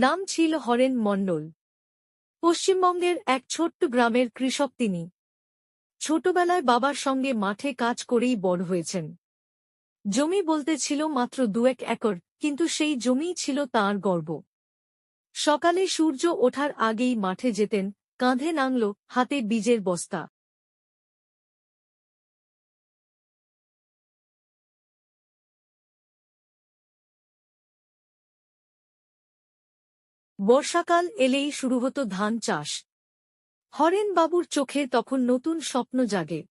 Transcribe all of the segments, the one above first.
নাম ছিল হরেন মণ্ডল পশ্চিমবঙ্গের এক ছোট্ট গ্রামের কৃষক তিনি। ছোটবেলায় বাবার সঙ্গে মাঠে কাজ করেই বড় হয়েছেন। জমি বলতে ছিল মাত্র দুয়েক একর, কিন্তু সেই জমিই ছিল তাঁর গর্ব। সকালে সূর্য ওঠার আগেই মাঠে যেতেন, কাঁধে নাংল হাতে বীজের বস্তা। বর্ষাকাল এলেই শুরু হতো ধান চাষ। হরেনবাবুর চোখে তখন নতুন স্বপ্ন জাগে।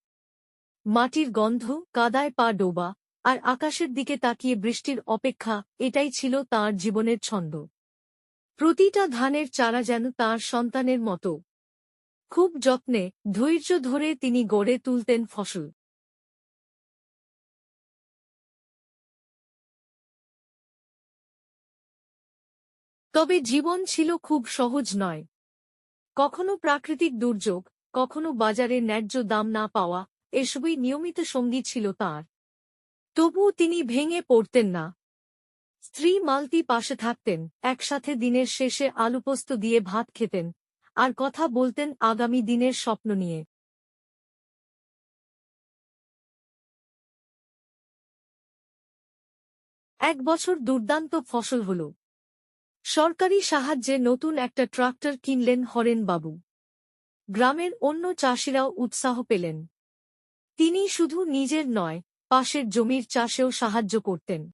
মাটির গন্ধ, কাদায় পা ডোবা, আর আকাশের দিকে তাকিয়ে বৃষ্টির অপেক্ষা, এটাই ছিল তার জীবনের ছন্দ। প্রতিটা ধানের চারা যেন তার সন্তানের মতো। খুব যত্নে, ধৈর্য ধরে তিনি গড়ে তুলতেন ফসল। তবে জীবন ছিল খুব সহজ নয়। কখনো প্রাকৃতিক দুর্যোগ, কখনো বাজারে ন্যায্য দাম না পাওয়া, এসবই নিয়মিত সঙ্গী ছিল তার। তবুও তিনি ভেঙে পড়তেন না। স্ত্রী মালতি পাশে থাকতেন, একসাথে দিনের শেষে আলুপোস্ত দিয়ে ভাত খেতেন, আর কথা বলতেন আগামী দিনের স্বপ্ন নিয়ে। এক বছর দুর্দান্ত ফসল হল। সরকারি সাহায্যে নতুন একটা ট্রাক্টর কিনলেন হরেনবাবু। গ্রামের অন্য চাষিরাও উৎসাহ পেলেন। তিনি শুধু নিজের নয়, পাশের জমির চাষেও সাহায্য করতেন।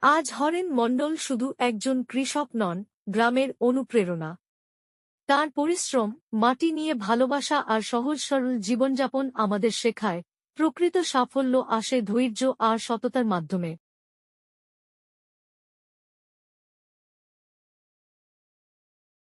আজ হরেন মণ্ডল শুধু একজন কৃষক নন, গ্রামের অনুপ্রেরণা। তার পরিশ্রম, মাটি নিয়ে ভালোবাসা আর সহজ সরল জীবনযাপন আমাদের শেখায়, প্রকৃত সাফল্য আসে ধৈর্য আর সততার মাধ্যমে।